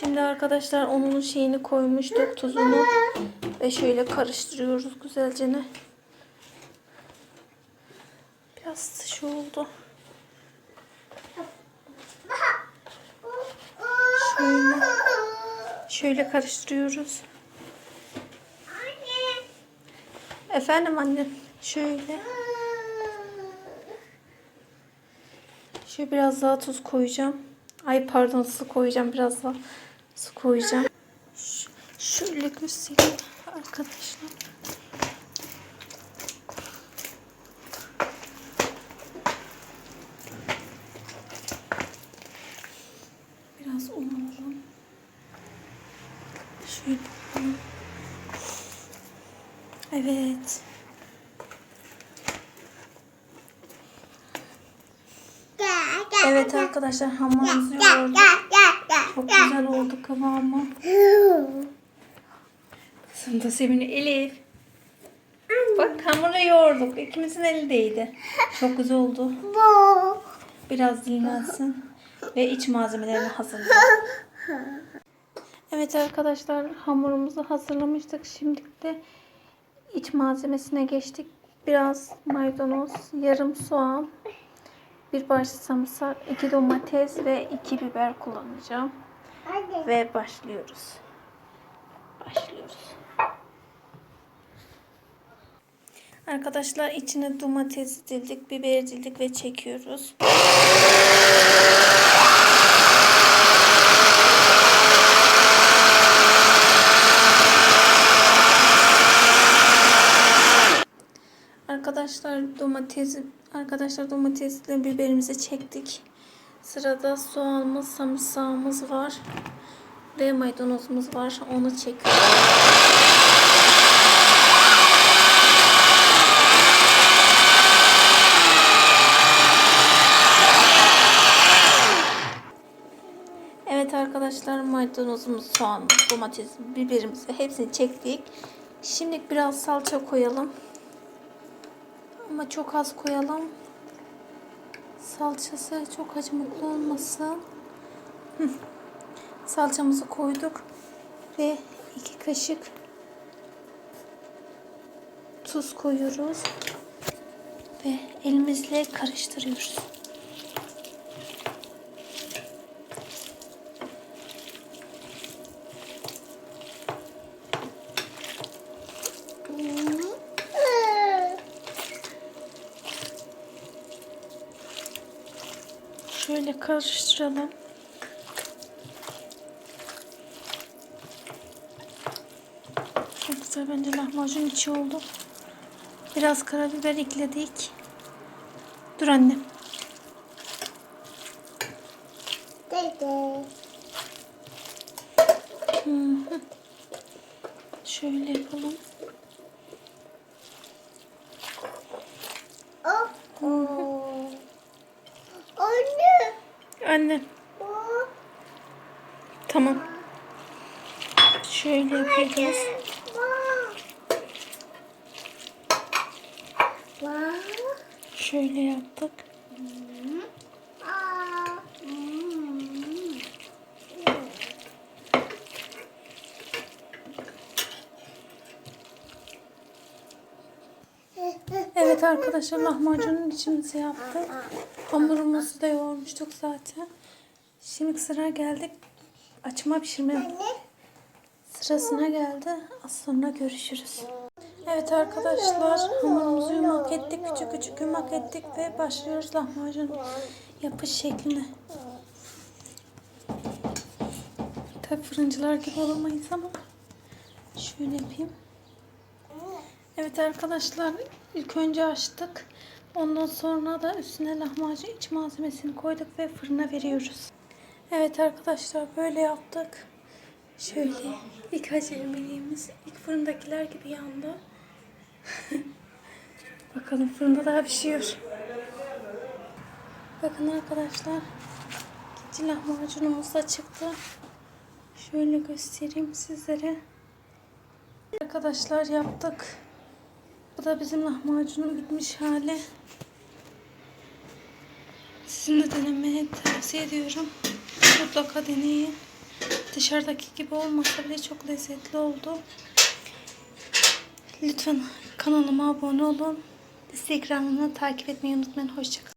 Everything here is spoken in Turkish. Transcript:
Şimdi arkadaşlar onun şeyini koymuştuk tuzunu ve şöyle karıştırıyoruz güzelce. Biraz şey oldu. Şöyle, şöyle karıştırıyoruz. Efendim anne. Şöyle. Şöyle biraz daha tuz koyacağım. Ay pardon su koyacağım. Biraz daha su koyacağım. Şöyle göstereyim arkadaşlar. Biraz un alalım. Şöyle. Evet. Evet arkadaşlar hamurumuzu yoğurduk. Çok güzel oldu kıvamı. Sonunda Semine Elif. Bak hamuru yoğurduk. İkimizin eli değdi. Çok güzel oldu. Biraz dinlensin. Ve iç malzemelerini hazırlayalım. Evet arkadaşlar hamurumuzu hazırlamıştık. Şimdi de iç malzemesine geçtik. Biraz maydanoz, yarım soğan, bir baş sarımsak, iki domates ve iki biber kullanacağım. Ve başlıyoruz. Başlıyoruz. Arkadaşlar içine domates dildik, biber dildik ve çekiyoruz. Arkadaşlar domates arkadaşlar domatesle biberimizi çektik. Sırada soğanımız, sarımsağımız var ve maydanozumuz var. Onu çekiyoruz. Evet arkadaşlar maydanozumuz, soğanımız, domates, biberimizi hepsini çektik. Şimdi biraz salça koyalım. Ama çok az koyalım. Salçası çok acımaklı olmasın. Salçamızı koyduk. Ve iki kaşık tuz koyuyoruz. Ve elimizle karıştırıyoruz. Şöyle karıştıralım. Çok güzel bence lahmacun içi oldu. Biraz karabiber ekledik. Dur. Hı hı. Şöyle yapalım. Anne. Anne. Tamam. Şöyle yapacağız. Şöyle yaptık. Evet arkadaşlar lahmacunun içimizi yaptık. Hamurumuzu da yoğurmuştuk zaten. Şimdi sıra geldik açma pişirme sırasına geldi. Az sonra görüşürüz. Evet arkadaşlar hamurumuzu yumak ettik. Küçük küçük yumak ettik ve başlıyoruz lahmacun yapış şekline. Tabi fırıncılar gibi olamayız ama şöyle yapayım. Evet arkadaşlar ilk önce açtık. Ondan sonra da üstüne lahmacun iç malzemesini koyduk ve fırına veriyoruz. Evet arkadaşlar böyle yaptık. Şöyle ilk acemiliğimiz ilk fırındakiler gibi yandı. Bakalım fırında daha pişiyor. Bakın arkadaşlar ikinci lahmacunumuz da çıktı. Şöyle göstereyim sizlere. Arkadaşlar yaptık. Bu da bizim lahmacunun bitmiş hali. Sizin de denemeye tavsiye ediyorum. Mutlaka deneyin. Dışarıdaki gibi olmasa bile çok lezzetli oldu. Lütfen kanalıma abone olun. Instagram'ımı takip etmeyi unutmayın. Hoşçakalın.